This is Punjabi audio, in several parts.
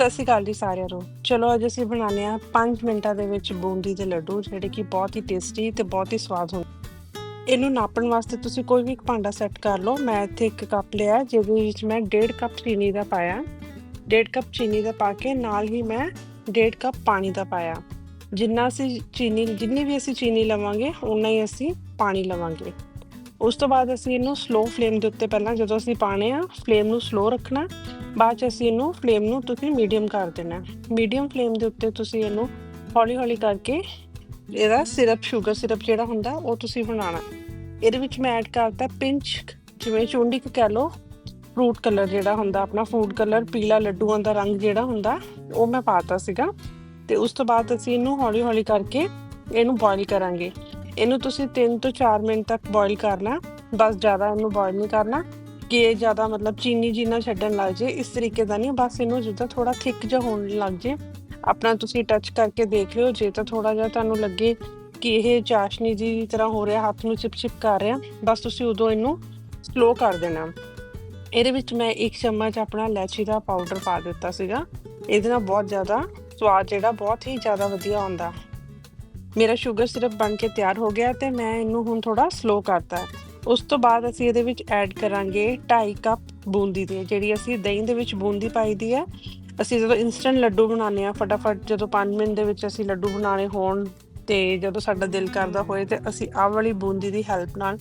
ਸਤਿ ਸ਼੍ਰੀ ਅਕਾਲ ਜੀ ਸਾਰਿਆਂ ਨੂੰ। ਚਲੋ ਅੱਜ ਅਸੀਂ ਬਣਾਉਂਦੇ ਆ 5 ਮਿੰਟਾਂ ਦੇ ਵਿੱਚ ਬੂੰਦੀ ਦੇ ਲੱਡੂ, ਜਿਹੜੇ ਕਿ ਬਹੁਤ ਹੀ ਟੇਸਟੀ ਤੇ ਬਹੁਤ ਹੀ ਸਵਾਦ ਹੁੰਦੇ ਇਹਨੂੰ ਨਾਪਣ ਵਾਸਤੇ ਤੁਸੀਂ ਕੋਈ ਵੀ ਇੱਕ ਭਾਂਡਾ ਸੈੱਟ ਕਰ ਲਓ। ਮੈਂ ਇੱਥੇ ਇੱਕ ਕੱਪ ਲਿਆ, ਜਿਹਦੇ ਵਿੱਚ ਮੈਂ 1.5 ਕੱਪ ਚੀਨੀ ਦਾ ਪਾਇਆ। 1.5 ਕੱਪ ਚੀਨੀ ਦਾ ਪਾ ਕੇ ਨਾਲ ਹੀ ਮੈਂ 1.5 ਕੱਪ ਪਾਣੀ ਦਾ ਪਾਇਆ। ਜਿੰਨਾ ਅਸੀਂ ਚੀਨੀ, ਜਿੰਨੀ ਵੀ ਅਸੀਂ ਚੀਨੀ ਲਵਾਂਗੇ ਉਨਾ ਹੀ ਅਸੀਂ ਪਾਣੀ ਲਵਾਂਗੇ। ਉਸ ਤੋਂ ਬਾਅਦ ਅਸੀਂ ਇਹਨੂੰ ਸਲੋ ਫਲੇਮ ਦੇ ਉੱਤੇ ਪਹਿਲਾਂ ਜਦੋਂ ਅਸੀਂ ਪਾਣੇ ਆ ਫਲੇਮ ਨੂੰ ਸਲੋ ਰੱਖਣਾ, ਬਾਅਦ ਚ ਅਸੀਂ ਇਹਨੂੰ ਫਲੇਮ ਨੂੰ ਤੁਸੀਂ ਮੀਡੀਅਮ ਕਰ ਦੇਣਾ। ਮੀਡੀਅਮ ਫਲੇਮ ਦੇ ਉੱਤੇ ਤੁਸੀਂ ਇਹਨੂੰ ਹੌਲੀ ਹੌਲੀ ਕਰਕੇ ਇਹਦਾ ਸਿਰਪ ਸ਼ੂਗਰ ਸਿਰਪ ਜਿਹੜਾ ਹੁੰਦਾ, ਉਹ ਤੁਸੀਂ ਬਣਾਉਣਾ। ਇਹਦੇ ਵਿੱਚ ਮੈਂ ਐਡ ਕਰਤਾ ਪਿੰਚ ਜਿਵੇਂ ਚੁੰਡੀ ਕੁ ਕਹਿ ਲਓ ਫਰੂਟ ਕਲਰ ਜਿਹੜਾ ਹੁੰਦਾ, ਆਪਣਾ ਫੂਡ ਕਲਰ ਪੀਲਾ ਲੱਡੂਆਂ ਦਾ ਰੰਗ ਜਿਹੜਾ ਹੁੰਦਾ, ਉਹ ਮੈਂ ਪਾਤਾ ਸੀਗਾ। ਤੇ ਉਸ ਤੋਂ ਬਾਅਦ ਅਸੀਂ ਇਹਨੂੰ ਹੌਲੀ ਹੌਲੀ ਕਰਕੇ ਇਹਨੂੰ ਬੋਇਲ ਕਰਾਂਗੇ। ਇਹਨੂੰ ਤੁਸੀਂ 3 ਤੋਂ 4 ਮਿੰਟ ਤੱਕ ਬੋਇਲ ਕਰਨਾ। ਬਸ ਜ਼ਿਆਦਾ ਇਹਨੂੰ ਬੋਇਲ ਨਹੀਂ ਕਰਨਾ। ਕਿ ਇਹ ਜ਼ਿਆਦਾ ਮਤਲਬ ਚੀਨੀ ਜੀਨਾ ਛੱਡਣ ਲੱਗ ਜੇ, ਇਸ ਤਰੀਕੇ ਦਾ ਨਹੀਂ। ਬਸ ਇਹਨੂੰ ਜਿੱਦਾਂ ਥੋੜਾ ਥਿਕ ਜਿਹਾ ਹੋਣ ਲੱਗ ਜੇ। ਆਪਣਾ ਤੁਸੀਂ ਟੱਚ ਕਰਕੇ ਦੇਖ ਲਿਓ। ਜੇ ਤਾਂ ਥੋੜਾ ਜਿਹਾ ਤੁਹਾਨੂੰ ਲੱਗੇ ਕਿ ਇਹ ਚਾਸ਼ਨੀ ਦੀ ਤਰ੍ਹਾਂ ਹੋ ਰਿਹਾ, ਹੱਥ ਨੂੰ ਚਿਪਚਿਪ ਕਰ ਰਿਹਾ, ਬਸ ਤੁਸੀਂ ਉਦੋਂ ਇਹਨੂੰ ਸਲੋ ਕਰ ਦੇਣਾ। ਇਹਦੇ ਵਿੱਚ ਮੈਂ ਇੱਕ ਚਮਚ ਆਪਣਾ ਇਲਾਚੀ ਦਾ ਪਾਊਡਰ ਪਾ ਦਿੱਤਾ ਸੀਗਾ। ਇਹਦੇ ਨਾਲ ਬਹੁਤ ਜ਼ਿਆਦਾ ਸਵਾਦ, ਜਿਹੜਾ ਬਹੁਤ ਹੀ ਜ਼ਿਆਦਾ ਵਧੀਆ ਆਉਂਦਾ। ਮੇਰਾ ਸ਼ੂਗਰ ਸਿਰਪ ਬਣ ਕੇ ਤਿਆਰ ਹੋ ਗਿਆ ਤੇ ਮੈਂ ਇਹਨੂੰ ਹੁਣ ਥੋੜਾ ਸਲੋ ਕਰਤਾ ਉਸ ਤੋਂ ਬਾਅਦ ਅਸੀਂ ਇਹਦੇ ਵਿੱਚ ਐਡ ਕਰਾਂਗੇ 2.5 ਕੱਪ ਬੂੰਦੀ ਦੀ ਜਿਹੜੀ ਅਸੀਂ ਦਹੀਂ ਦੇ ਵਿੱਚ ਬੂੰਦੀ ਪਾਈ ਦੀ ਹੈ। ਅਸੀਂ ਜਦੋਂ ਇਨਸਟੈਂਟ ਲੱਡੂ ਬਣਾਉਂਦੇ ਆ ਫਟਾਫਟ ਜਦੋਂ 5 ਮਿੰਟ ਦੇ ਵਿੱਚ ਅਸੀਂ ਲੱਡੂ ਬਣਾਉਣੇ ਹੋਣ ਤੇ ਜਦੋਂ ਸਾਡਾ ਦਿਲ ਕਰਦਾ ਹੋਏ ਤੇ ਅਸੀਂ ਆਹ ਵਾਲੀ ਬੂੰਦੀ ਦੀ ਹੈਲਪ ਨਾਲ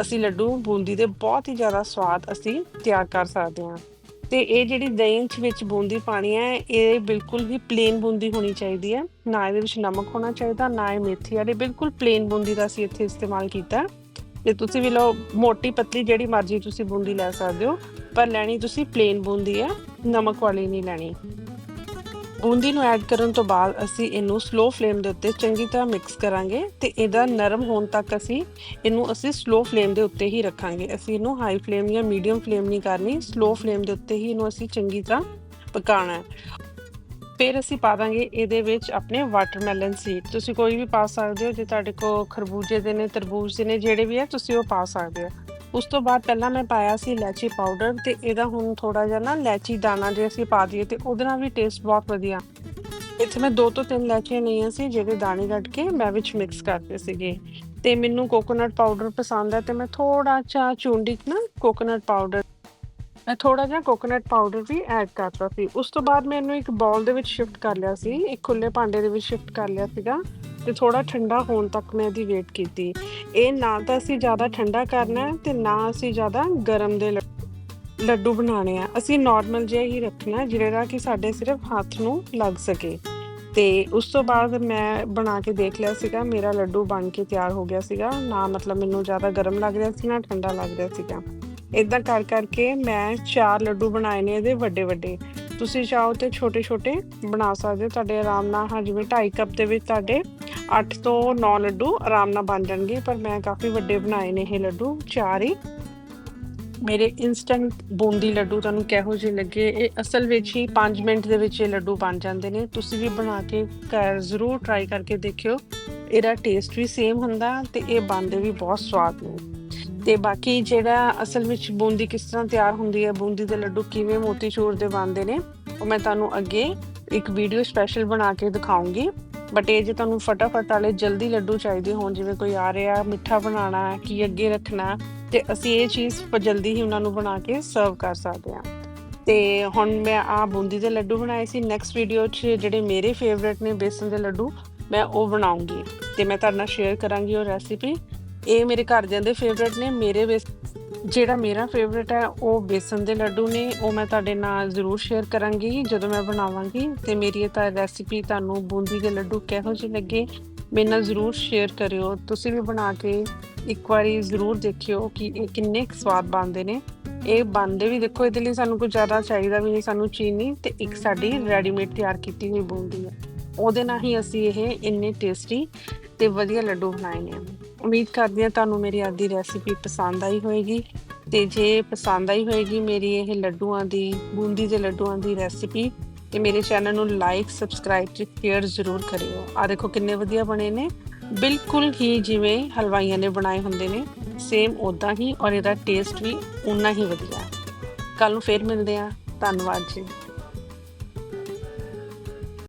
ਅਸੀਂ ਲੱਡੂ, ਬੂੰਦੀ ਦੇ ਬਹੁਤ ਹੀ ਜ਼ਿਆਦਾ ਸਵਾਦ ਅਸੀਂ ਤਿਆਰ ਕਰ ਸਕਦੇ ਹਾਂ। ਤੇ ਇਹ ਜਿਹੜੀ ਦਹੀਂ ਚ ਵਿੱਚ ਬੂੰਦੀ ਪਾਣੀ ਹੈ, ਇਹ ਬਿਲਕੁਲ ਵੀ ਪਲੇਨ ਬੂੰਦੀ ਹੋਣੀ ਚਾਹੀਦੀ ਹੈ। ਨਾ ਇਹਦੇ ਵਿੱਚ ਨਮਕ ਹੋਣਾ ਚਾਹੀਦਾ, ਨਾ ਇਹ ਮੇਥੀ ਵਾਲੀ, ਬਿਲਕੁਲ ਪਲੇਨ ਬੂੰਦੀ ਦਾ ਅਸੀਂ ਇੱਥੇ ਇਸਤੇਮਾਲ ਕੀਤਾ। ਤੇ ਤੁਸੀਂ ਵੀ ਲਓ, ਮੋਟੀ ਪਤਲੀ ਜਿਹੜੀ ਮਰਜ਼ੀ ਤੁਸੀਂ ਬੂੰਦੀ ਲੈ ਸਕਦੇ ਹੋ, ਪਰ ਲੈਣੀ ਤੁਸੀਂ ਪਲੇਨ ਬੂੰਦੀ ਹੈ, ਨਮਕ ਵਾਲੀ ਨਹੀਂ ਲੈਣੀ। ਬੂੰਦੀ ਨੂੰ ਐਡ ਕਰਨ ਤੋਂ ਬਾਅਦ ਅਸੀਂ ਇਹਨੂੰ ਸਲੋ ਫਲੇਮ ਦੇ ਉੱਤੇ ਚੰਗੀ ਤਰ੍ਹਾਂ ਮਿਕਸ ਕਰਾਂਗੇ ਤੇ ਇਹਦਾ ਨਰਮ ਹੋਣ ਤੱਕ ਅਸੀਂ ਇਹਨੂੰ ਅਸੀਂ ਸਲੋ ਫਲੇਮ ਦੇ ਉੱਤੇ ਹੀ ਰੱਖਾਂਗੇ। ਅਸੀਂ ਇਹਨੂੰ ਹਾਈ ਫਲੇਮ ਜਾਂ ਮੀਡੀਅਮ ਫਲੇਮ ਨਹੀਂ ਕਰਨੀ ਸਲੋ ਫਲੇਮ ਦੇ ਉੱਤੇ ਹੀ ਇਹਨੂੰ ਅਸੀਂ ਚੰਗੀ ਤਰ੍ਹਾਂ ਪਕਾਉਣਾ ਹੈ। ਫਿਰ ਅਸੀਂ ਪਾ ਦਾਂਗੇ ਇਹਦੇ ਵਿੱਚ ਆਪਣੇ ਵਾਟਰਮੈਲਨ ਸੀਡ ਤੁਸੀਂ ਕੋਈ ਵੀ ਪਾ ਸਕਦੇ ਹੋ, ਜੇ ਤੁਹਾਡੇ ਕੋਲ ਖਰਬੂਜੇ ਦੇ ਨੇ, ਤਰਬੂਜ ਦੇ ਨੇ, ਜਿਹੜੇ ਵੀ ਹੈ, ਤੁਸੀਂ ਉਹ ਪਾ ਸਕਦੇ ਹੋ। ਉਸ ਤੋਂ ਬਾਅਦ ਪਹਿਲਾਂ ਮੈਂ ਪਾਇਆ ਸੀ ਇਲਾਚੀ ਪਾਊਡਰ ਤੇ ਇਹਦਾ ਹੁਣ ਥੋੜਾ ਜਿਹਾ ਨਾ ਲੈਚੀ ਦਾਣਾ ਜੇ ਅਸੀਂ ਪਾ ਦਈਏ ਤੇ ਉਹਦੇ ਨਾਲ ਵੀ ਟੇਸਟ ਬਹੁਤ ਵਧੀਆ। ਇੱਥੇ ਮੈਂ ਦੋ ਤੋਂ ਤਿੰਨ ਇਲਾਚੀਆਂ ਲਈਆਂ ਸੀ ਜਿਹੜੇ ਦਾਣੇ ਕੱਟ ਕੇ ਮੈਂ ਵਿੱਚ ਮਿਕਸ ਕਰਦੇ ਸੀਗੇ। ਤੇ ਮੈਨੂੰ ਕੋਕੋਨਟ ਪਾਊਡਰ ਪਸੰਦ ਹੈ ਤੇ ਮੈਂ ਥੋੜਾ ਜਿਹਾ ਚੁੰਡੀ ਨਾ ਕੋਕੋਨਟ ਪਾਊਡਰ ਮੈਂ ਥੋੜਾ ਜਿਹਾ ਕੋਕੋਨਟ ਪਾਊਡਰ ਵੀ ਐਡ ਕਰਤਾ ਸੀ। ਉਸ ਤੋਂ ਬਾਅਦ ਮੈਂ ਇਹਨੂੰ ਇੱਕ ਬਾਉਲ ਦੇ ਵਿੱਚ ਸ਼ਿਫਟ ਕਰ ਲਿਆ ਸੀ, ਇੱਕ ਖੁੱਲੇ ਭਾਂਡੇ ਦੇ ਵਿੱਚ ਸ਼ਿਫਟ ਕਰ ਲਿਆ ਸੀਗਾ। ਤੇ ਥੋੜਾ ਠੰਡਾ ਹੋਣ ਤੱਕ ਮੈਂ ਇਹਦੀ ਵੇਟ ਕੀਤੀ। ਇਹ ਨਾ ਤਾਂ ਅਸੀਂ ਜ਼ਿਆਦਾ ਠੰਡਾ ਕਰਨਾ ਹੈ ਤੇ ਨਾ ਅਸੀਂ ਜ਼ਿਆਦਾ ਗਰਮ ਦੇ ਲੱਡੂ ਬਣਾਉਣੇ ਆ। ਅਸੀਂ ਨਾਰਮਲ ਜਿਹਾ ਹੀ ਰੱਖਣਾ ਜਿਹੜਾ ਕਿ ਸਾਡੇ ਸਿਰਫ ਹੱਥ ਨੂੰ ਲੱਗ ਸਕੇ। ਤੇ ਉਸ ਤੋਂ ਬਾਅਦ ਮੈਂ ਬਣਾ ਕੇ ਦੇਖ ਲਿਆ ਸੀਗਾ, ਮੇਰਾ ਲੱਡੂ ਬਣ ਕੇ ਤਿਆਰ ਹੋ ਗਿਆ ਸੀਗਾ। ਨਾ ਮਤਲਬ ਮੈਨੂੰ ਜ਼ਿਆਦਾ ਗਰਮ ਲੱਗ ਰਿਹਾ ਸੀ, ਨਾ ਠੰਡਾ ਲੱਗ ਰਿਹਾ ਸੀਗਾ। ਇਦਾਂ ਕਰ ਕਰਕੇ ਮੈਂ ਚਾਰ ਲੱਡੂ ਬਣਾਏ ਨੇ ਇਹਦੇ ਵੱਡੇ ਵੱਡੇ ਤੁਸੀਂ ਚਾਹੋ ਤੇ ਛੋਟੇ ਛੋਟੇ ਬਣਾ ਸਕਦੇ ਹੋ। ਤੁਹਾਡੇ ਆਰਾਮ ਨਾਲ ਹਾਂ ਜਿਵੇਂ 2.5 ਕੱਪ ਦੇ ਵਿੱਚ ਤੁਹਾਡੇ 8 ਤੋਂ 9 ਲੱਡੂ ਆਰਾਮ ਨਾਲ ਬਣ ਜਾਣਗੇ, ਪਰ ਮੈਂ ਕਾਫੀ ਵੱਡੇ ਬਣਾਏ ਨੇ ਇਹ ਲੱਡੂ, ਚਾਰ ਹੀ। ਮੇਰੇ ਇਨਸਟੈਂਟ ਬੂੰਦੀ ਲੱਡੂ ਤੁਹਾਨੂੰ ਕਿਹੋ ਜਿਹੇ ਲੱਗੇ, ਇਹ ਅਸਲ ਵਿੱਚ ਹੀ 5 ਮਿੰਟ ਦੇ ਵਿੱਚ ਇਹ ਲੱਡੂ ਬਣ ਜਾਂਦੇ ਨੇ। ਤੁਸੀਂ ਵੀ ਬਣਾ ਕੇ ਘਰ ਜ਼ਰੂਰ ਟਰਾਈ ਕਰਕੇ ਦੇਖਿਓ, ਇਹਦਾ ਟੇਸਟ ਵੀ ਸੇਮ ਹੁੰਦਾ ਤੇ ਇਹ ਬਣਦੇ ਵੀ ਬਹੁਤ ਸਵਾਦ ਨੇ। ਤੇ ਬਾਕੀ ਜਿਹੜਾ ਅਸਲ ਵਿੱਚ ਬੂੰਦੀ ਕਿਸ ਤਰ੍ਹਾਂ ਤਿਆਰ ਹੁੰਦੀ ਹੈ, ਬੂੰਦੀ ਦੇ ਲੱਡੂ ਕਿਵੇਂ ਮੋਤੀਚੂਰ ਦੇ ਬਣਦੇ ਨੇ, ਉਹ ਮੈਂ ਤੁਹਾਨੂੰ ਅੱਗੇ ਇੱਕ ਵੀਡੀਓ ਸਪੈਸ਼ਲ ਬਣਾ ਕੇ ਦਿਖਾਉਂਗੀ। ਬਟ ਇਹ ਜੇ ਤੁਹਾਨੂੰ ਫਟਾਫਟ ਵਾਲੇ ਜਲਦੀ ਲੱਡੂ ਚਾਹੀਦੇ ਹੋਣ, ਜਿਵੇਂ ਕੋਈ ਆ ਰਿਹਾ, ਮਿੱਠਾ ਬਣਾਉਣਾ ਕੀ ਅੱਗੇ ਰੱਖਣਾ ਤੇ ਅਸੀਂ ਇਹ ਚੀਜ਼ ਜਲਦੀ ਹੀ ਉਹਨਾਂ ਨੂੰ ਬਣਾ ਕੇ ਸਰਵ ਕਰ ਸਕਦੇ ਹਾਂ। ਤੇ ਹੁਣ ਮੈਂ ਆ ਬੂੰਦੀ ਦੇ ਲੱਡੂ ਬਣਾਏ ਸੀ। ਨੈਕਸਟ ਵੀਡੀਓ 'ਚ ਜਿਹੜੇ ਮੇਰੇ ਫੇਵਰਿਟ ਨੇ ਬੇਸਨ ਦੇ ਲੱਡੂ, ਮੈਂ ਉਹ ਬਣਾਉਂਗੀ। ਤੇ ਮੈਂ ਤੁਹਾਡੇ ਨਾਲ ਸ਼ੇਅਰ ਕਰਾਂਗੀ ਉਹ ਰੈਸਿਪੀ ਇਹ ਮੇਰੇ ਘਰਦਿਆਂ ਦੇ ਫੇਵਰਿਟ ਨੇ, ਮੇਰੇ ਜਿਹੜਾ ਮੇਰਾ ਫੇਵਰਿਟ ਹੈ, ਉਹ ਬੇਸਨ ਦੇ ਲੱਡੂ ਨੇ। ਉਹ ਮੈਂ ਤੁਹਾਡੇ ਨਾਲ ਜ਼ਰੂਰ ਸ਼ੇਅਰ ਕਰਾਂਗੀ, ਜਦੋਂ ਮੈਂ ਬਣਾਵਾਂਗੀ। ਤੇ ਮੇਰੀ ਇਹ ਤਾਂ ਰੈਸਿਪੀ ਤੁਹਾਨੂੰ ਬੂੰਦੀ ਦੇ ਲੱਡੂ ਕਿਹੋ ਜਿਹੇ ਲੱਗੇ, ਮੇਰੇ ਨਾਲ ਜ਼ਰੂਰ ਸ਼ੇਅਰ ਕਰਿਓ। ਤੁਸੀਂ ਵੀ ਬਣਾ ਕੇ ਇੱਕ ਵਾਰੀ ਜ਼ਰੂਰ ਦੇਖਿਓ ਕਿ ਇਹ ਕਿੰਨੇ ਸਵਾਦ ਬਣਦੇ ਨੇ। ਇਹ ਬਣਦੇ ਵੀ ਦੇਖੋ, ਇਹਦੇ ਲਈ ਸਾਨੂੰ ਕੁਝ ਜ਼ਿਆਦਾ ਚਾਹੀਦਾ ਵੀ ਨਹੀਂ, ਸਾਨੂੰ ਚੀਨੀ ਤੇ ਇੱਕ ਸਾਡੀ ਰੈਡੀਮੇਡ ਤਿਆਰ ਕੀਤੀ ਹੋਈ ਬੂੰਦੀ ਹੈ। ਉਹਦੇ ਨਾਲ ਹੀ ਅਸੀਂ ਇਹ ਇੰਨੇ ਟੇਸਟੀ ਤੇ ਵਧੀਆ ਲੱਡੂ ਬਣਾਏ ਨੇ। ਉਮੀਦ ਕਰਦੀ ਹਾਂ ਤੁਹਾਨੂੰ ਮੇਰੀ ਅੱਜ ਦੀ ਰੈਸਿਪੀ ਪਸੰਦ ਆਈ ਹੋਵੇਗੀ ਤੇ ਜੇ ਪਸੰਦ ਆਈ ਹੋਵੇਗੀ ਮੇਰੀ ਇਹ ਲੱਡੂਆਂ ਦੀ, ਬੂੰਦੀ ਦੇ ਲੱਡੂਆਂ ਦੀ ਰੈਸਿਪੀ ਤੇ ਮੇਰੇ ਚੈਨਲ ਨੂੰ ਲਾਈਕ ਸਬਸਕ੍ਰਾਈਬ ਤੇ ਸ਼ੇਅਰ ਜ਼ਰੂਰ ਕਰਿਓ। ਆ ਦੇਖੋ ਕਿੰਨੇ ਵਧੀਆ ਬਣੇ ਨੇ। ਬਿਲਕੁਲ ਹੀ ਜਿਵੇਂ ਹਲਵਾਈਆਂ ਨੇ ਬਣਾਏ ਹੁੰਦੇ ਨੇ ਸੇਮ ਉਦਾਂ ਹੀ ਔਰ ਇਹਦਾ ਟੇਸਟ ਵੀ ਉਨਾ ਹੀ ਵਧੀਆ। ਕੱਲ ਨੂੰ ਫੇਰ ਮਿਲਦੇ ਆ ਧੰਨਵਾਦ ਜੀ।